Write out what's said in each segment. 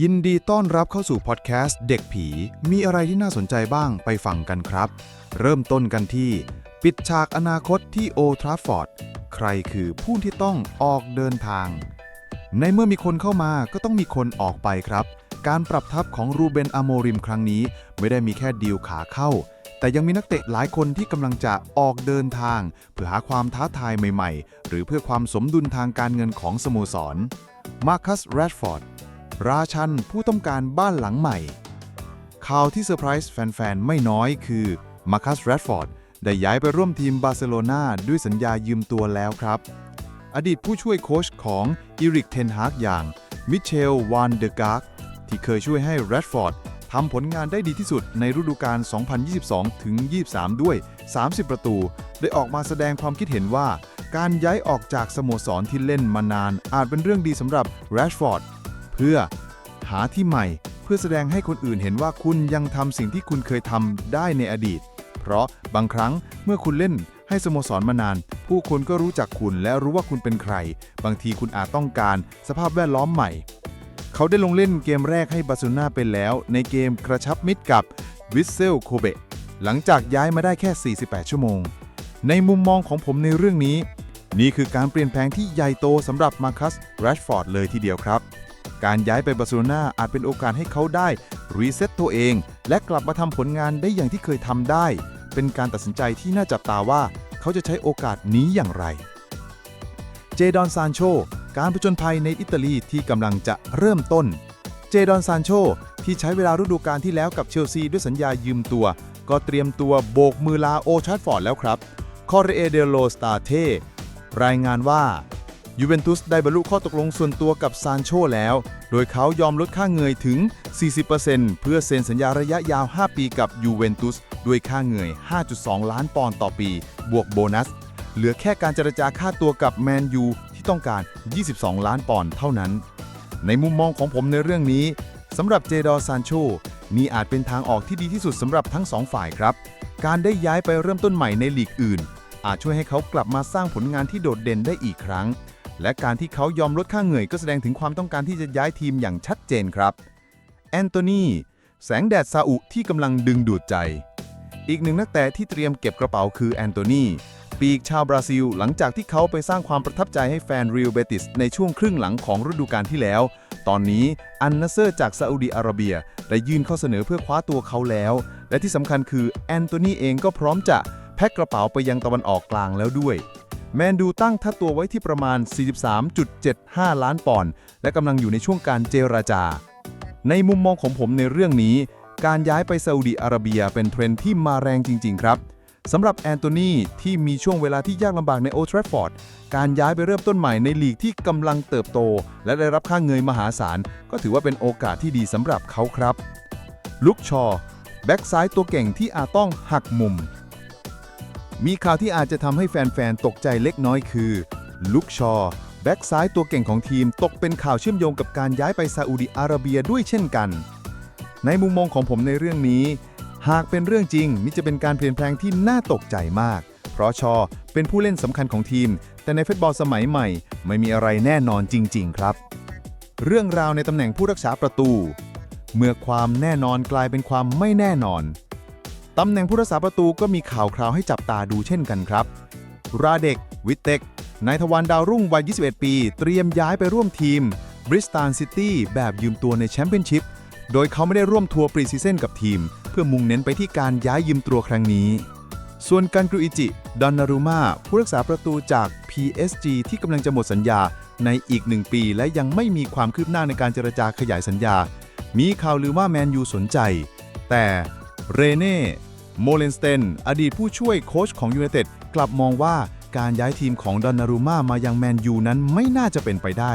ยินดีต้อนรับเข้าสู่พอดแคสต์เด็กผี มีอะไรที่น่าสนใจบ้างไปฟังกันครับ เริ่มต้นกันที่ ปิดฉากอนาคตที่โอทราฟอร์ด ใครคือผู้ที่ต้องออกเดินทาง ในเมื่อมีคนเข้ามาก็ต้องมีคนออกไปครับ การปรับทัพของรูเบนอโมริมครั้งนี้ ไม่ได้มีแค่ดีลขาเข้า แต่ยังมีนักเตะหลายคนที่กำลังจะออกเดินทาง เพื่อหาความท้าทายใหม่ ๆ หรือเพื่อความสมดุลทางการเงินของสโมสรมาร์คัสแรชฟอร์ด ราชันผู้ต้องการบ้านหลังใหม่ ข่าวที่เซอร์ไพรส์แฟน ๆ ไม่น้อยคือมาร์คัสแรดฟอร์ดได้ย้ายไปร่วมทีมบาร์เซโลนาด้วยสัญญายืมตัวแล้วครับ อดีตผู้ช่วยโค้ชของอีริกเทนฮากอย่างมิเชลวานเดการ์กที่เคยช่วยให้แรดฟอร์ดทำผลงานได้ดีที่สุดในฤดูกาล 2022 ถึง 23 ด้วย 30 ประตู ได้ออกมาแสดงความคิดเห็นว่า การย้ายออกจากสโมสรที่เล่นมานาน อาจเป็นเรื่องดีสำหรับแรดฟอร์ด พื่อ หาที่ใหม่เพื่อแสดงให้คนอื่นเห็นว่าคุณยังทำสิ่งที่คุณเคยทำได้ในอดีต เพราะบางครั้งเมื่อคุณเล่นให้สโมสรมานาน ผู้คนก็รู้จักคุณและรู้ว่าคุณเป็นใคร บางทีคุณอาจต้องการสภาพแวดล้อมใหม่ เขาได้ลงเล่นเกมแรกให้บาซโลนาไปแล้ว ในเกมกระชับมิตรกับวิสเซลโคเบะหลังจากย้ายมาได้แค่ 48 ชั่วโมง ในมุมมองของผมในเรื่องนี้ นี่คือการเปลี่ยนแปลงที่ใหญ่โตสำหรับมาคัสแรชฟอร์ดเลยทีเดียวครับ การย้ายไปบาร์เซโลนาอาจเป็นโอกาสให้เขาได้ รีเซ็ตตัวเอง และกลับมาทำผลงานได้อย่างที่เคยทำได้ เป็นการตัดสินใจที่น่าจับตาว่าเขาจะใช้โอกาสนี้อย่างไร เจดอนซานโช การผจญภัยในอิตาลีที่กำลังจะเริ่มต้น เจดอนซานโช ที่ใช้เวลาฤดูกาลที่แล้วกับเชลซีด้วยสัญญายืมตัว ก็เตรียมตัวโบกมือลาโอชาร์ดฟอร์ดแล้วครับ คอร์เอเดโลสตาเทรายงานว่า ยูเวนตุสได้บรรลุข้อตกลงส่วนตัวกับซานโชแล้ว โดยเขายอมลดค่าเงยถึง 40%เพื่อเซ็นสัญญาระยะยาว 5 ปีกับยูเวนตุสด้วยค่าเงย 5.2 ล้านปอนด์ต่อปี บวกโบนัส เหลือแค่การเจรจาค่าตัวกับแมนยูที่ต้องการ 22 ล้านปอนด์เท่านั้น ในมุมมองของผมในเรื่องนี้สำหรับเจดอซานโชนี่อาจเป็นทางออกที่ดีที่สุดสำหรับทั้งสองฝ่ายครับ การได้ย้ายไปเริ่มต้นใหม่ในลีกอื่น อาจช่วยให้เขากลับมาสร้างผลงานที่โดดเด่นได้อีกครั้ง และการที่เขายอมลดค่าเหนื่อยก็แสดงถึงความต้องการที่จะย้ายทีมอย่างชัดเจนครับ แอนโทนีแสงแดดซาอุที่กำลังดึงดูดใจ อีกหนึ่งนักเตะที่เตรียมเก็บกระเป๋าคือแอนโทนีปีกชาวบราซิล หลังจากที่เขาไปสร้างความประทับใจให้แฟนเรียลเบติสในช่วงครึ่งหลังของฤดูกาลที่แล้ว ตอนนี้อันนาเซอร์จากซาอุดีอาระเบียได้ยื่นข้อเสนอเพื่อคว้าตัวเขาแล้ว และที่สำคัญคือแอนโทนีเองก็พร้อมจะแพ็คกระเป๋าไปยังตะวันออกกลางแล้วด้วย แมนดูตั้งท่าตัวไว้ที่ประมาณ 43.75 ล้านปอนด์และกำลังอยู่ในช่วงการเจราจา ในมุมมองของผมในเรื่องนี้ การย้ายไปซาอุดีอาระเบียเป็นเทรนด์ที่มาแรงจริง ๆ ครับสำหรับแอนโทนีที่มีช่วงเวลาที่ยากลำบากในโอทราฟอร์ด การย้ายไปเริ่มต้นใหม่ในลีกที่กำลังเติบโต และได้รับค่าเงยมหาศาล ก็ถือว่าเป็นโอกาสที่ดีสำหรับเขาครับ ลุกชอ แบ็กซ้ายตัวเก่งที่อาจต้องหักมุม มีข่าวที่อาจจะทำให้แฟนๆ ตกใจเล็กน้อยคือ ลุกชอ แบ็กซ้ายตัวเก่งของทีมตกเป็นข่าวเชื่อมโยงกับการย้ายไปซาอุดิอาระเบียด้วยเช่นกัน ในมุมมองของผมในเรื่องนี้ หากเป็นเรื่องจริงนี่จะเป็นการเปลี่ยนแปลงที่น่าตกใจมาก เพราะชอเป็นผู้เล่นสำคัญของทีม แต่ในฟุตบอลสมัยใหม่ ไม่มีอะไรแน่นอนจริง ๆ ครับ เรื่องราวในตำแหน่งผู้รักษาประตู เมื่อความแน่นอนกลายเป็นความไม่แน่นอน ตำแหน่งผู้รักษาประตูก็มีข่าวคราวให้จับตาดูเช่นกันครับ ราเด็ก วิเต็กนายทวารดาวรุ่งวัย 21 ปี เตรียมย้ายไปร่วมทีมบริสตันซิตี้แบบยืมตัวในแชมเปี้ยนชิพ โดยเขาไม่ได้ร่วมทัวร์ปรีซีซั่นกับทีม เพื่อมุ่งเน้นไปที่การย้ายยืมตัวครั้งนี้ ส่วนกันกรุอิจิ ดอนนารุมาผู้รักษาประตูจาก PSG ที่กำลังจะหมดสัญญาในอีกหนึ่งปีและยังไม่มีความคืบหน้าในการเจรจาขยายสัญญา มีข่าวลือว่าแมนยูสนใจ แต่เรเน่ โมเลนสเตนอดีตผู้ช่วยโค้ชของยูไนเต็ดกลับมองว่าการย้ายทีมของดอนนารุมามายังแมนยูนั้นไม่น่าจะเป็นไปได้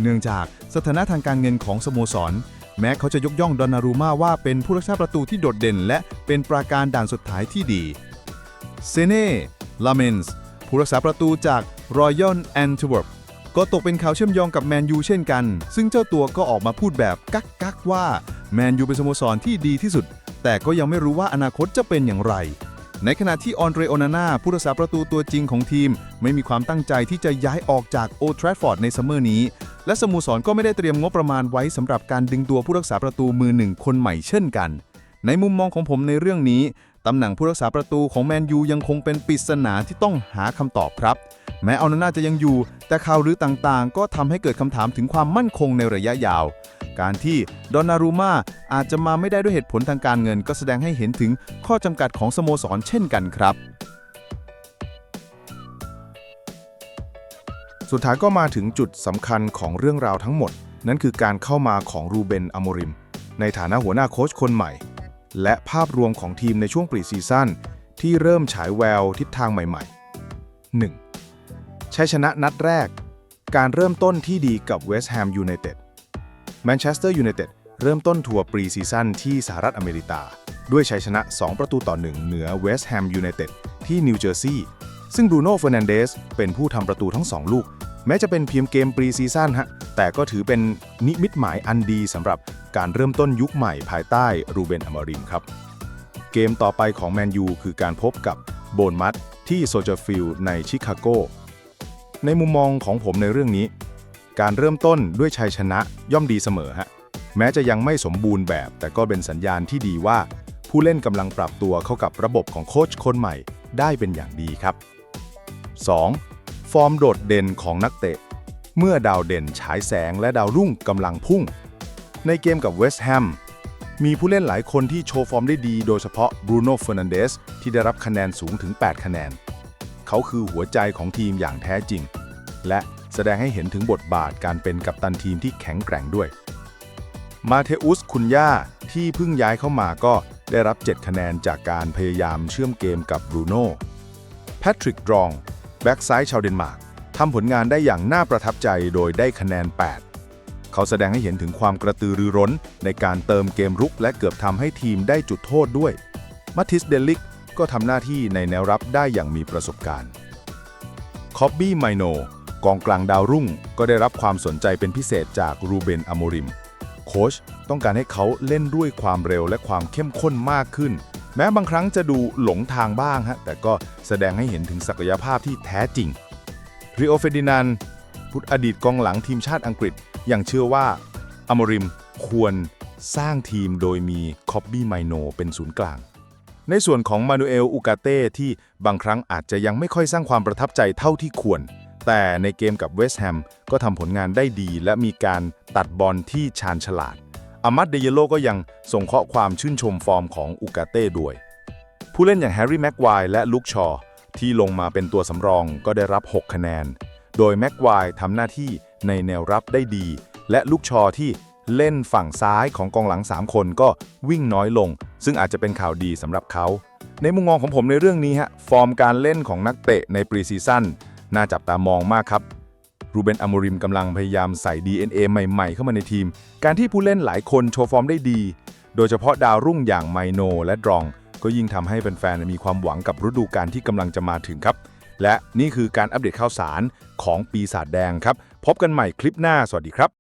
เนื่องจากสถานะทางการเงินของสโมสร แม้เขาจะยกย่องดอนนารุมาว่าเป็นผู้รักษาประตูที่โดดเด่น และเป็นปราการด่านสุดท้ายที่ดีเซเน่ลาเมนส์ผู้รักษาประตูจากรอยัลแอนทเวิร์ปก็ตกเป็นข่าวเชื่อมโยงกับแมนยูเช่นกัน ซึ่งเจ้าตัวก็ออกมาพูดแบบกักกักว่าแมนยูเป็นสโมสรที่ดีที่สุด แต่ก็ยังไม่รู้ว่าอนาคตจะเป็นอย่างไร ในขณะที่ออนเรโอนาน่าผู้รักษาประตูตัวจริงของทีม ไม่มีความตั้งใจที่จะย้ายออกจากโอทราฟอร์ดในซัมเมอร์นี้ และสโมสรก็ไม่ได้เตรียมงบประมาณไว้สำหรับการดึงตัวผู้รักษาประตูมือหนึ่งคนใหม่เช่นกัน ในมุมมองของผมในเรื่องนี้ ตำแหน่งผู้รักษาประตูของแมนยูยังคงเป็นปริศนาที่ต้องหาคำตอบครับ แม้เอานาน่าจะยังอยู่ แต่ข่าวลือต่างๆ ก็ทำให้เกิดคำถามถึงความมั่นคงในระยะยาว การที่ดอนนารูมาอาจจะมาไม่ได้ด้วยเหตุผลทางการเงิน ก็แสดงให้เห็นถึงข้อจำกัดของสโมสรเช่นกันครับ สุดท้ายก็มาถึงจุดสำคัญของเรื่องราวทั้งหมด นั่นคือการเข้ามาของรูเบนอโมริม ในฐานะหัวหน้าโค้ชคนใหม่ และภาพรวมของทีมในช่วงปรีซีซั่นที่เริ่มฉายแววทิศทางใหม่ ๆ 1. ชัยชนะนัดแรก การเริ่มต้นที่ดีกับเวสต์แฮมยูไนเต็ดแมนเชสเตอร์ยูไนเต็ดเริ่มต้นทัวร์ปรีซีซั่นที่สหรัฐอเมริกา ด้วยชัยชนะ 2 ประตูต่อ 1 เหนือเวสต์แฮมยูไนเต็ดที่นิวเจอร์ซีย์ซึ่งบรูโน่เฟอร์นันเดสเป็นผู้ทำประตูทั้ง 2 ลูก แม้จะเป็นเพียงเกมปรีซีซั่นฮะ แต่ก็ถือเป็นนิมิตหมายอันดีสำหรับการเริ่มต้นยุคใหม่ภายใต้รูเบนอมอริมครับ เกมต่อไปของแมนยูคือการพบกับโบนมัตที่โซเจอร์ฟิลด์ในชิคาโก ในมุมมองของผมในเรื่องนี้ การเริ่มต้นด้วยชัยชนะย่อมดีเสมอฮะ แม้จะยังไม่สมบูรณ์แบบ แต่ก็เป็นสัญญาณที่ดีว่า ผู้เล่นกำลังปรับตัวเข้ากับระบบของโค้ชคนใหม่ได้เป็นอย่างดีครับ 2. ฟอร์มโดดเด่นของนักเตะ เมื่อดาวเด่นฉายแสงและดาวรุ่งกำลังพุ่ง ในเกมกับเวสต์แฮมมีผู้เล่นหลายคนที่โชว์ฟอร์มได้ดีโดยเฉพาะบรูโน่เฟอร์นันเดสที่ได้รับคะแนนสูงถึง 8 คะแนน เขาคือหัวใจของทีมอย่างแท้จริง และแสดงให้เห็นถึงบทบาทการเป็นกัปตันทีมที่แข็งแกร่งด้วย มาเทอุสคุนย่าที่เพิ่งย้ายเข้ามาก็ได้รับ 7 คะแนนจากการพยายามเชื่อมเกมกับบรูโน่แพทริกดรอง แบ็กซ้ายชาวเดนมาร์กทำผลงานได้อย่างน่าประทับใจโดยได้คะแนน 8 เขาแสดงให้เห็นถึงความกระตือรือร้น ในการเติมเกมรุกและเกือบทำให้ทีมได้จุดโทษด้วย มัตติสเดลิกก็ทำหน้าที่ในแนวรับได้อย่างมีประสบการณ์ คอบบี้ไมโนกองกลางดาวรุ่งก็ได้รับความสนใจเป็นพิเศษจากรูเบนอโมริม โค้ชต้องการให้เขาเล่นด้วยความเร็วและความเข้มข้นมากขึ้น แม้บางครั้งจะดูหลงทางบ้างฮะแต่ก็แสดงให้เห็นถึงศักยภาพที่แท้จริงริโอเฟดินันพุทธอดีตกองหลังทีมชาติอังกฤษยังเชื่อว่าอมริมควรสร้างทีมโดยมีคอบบี้ไมโนเป็นศูนย์กลาง ในส่วนของมานูเอลอูกาเต้ที่บางครั้งอาจจะยังไม่ค่อยสร้างความประทับใจเท่าที่ควร แต่ในเกมกับเวสต์แฮมก็ทำผลงานได้ดีและมีการตัดบอลที่ชาญฉลาด อามัดเดเยโลก็ยังส่งเคราะห์ความชื่นชมฟอร์มของอูกาเต้ด้วย ผู้เล่นอย่างแฮร์รี่แม็กควายและลุคชอ ที่ลงมาเป็นตัวสำรองก็ได้รับ 6 คะแนน โดยแม็กควายทำหน้าที่ในแนวรับได้ดี และลุกชอที่เล่นฝั่งซ้ายของกองหลัง 3 คนก็วิ่งน้อยลง ซึ่งอาจจะเป็นข่าวดีสำหรับเขา ในมุมมองของผมในเรื่องนี้ฮะฟอร์มการเล่นของนักเตะในปรีซีซั่นน่าจับตามองมากครับ รูเบนอโมริมกำลังพยายามใส่ DNA ใหม่ๆ เข้ามาในทีม การที่ผู้เล่นหลายคนโชว์ฟอร์มได้ดี โดยเฉพาะดาวรุ่งอย่างไมโนและดรอง ก็ยิ่งทำให้แฟนๆมีความหวังกับฤดูกาลที่กำลังจะมาถึงครับ และนี่คือการอัปเดตข่าวสารของปีศาจแดงครับ พบกันใหม่คลิปหน้าสวัสดีครับ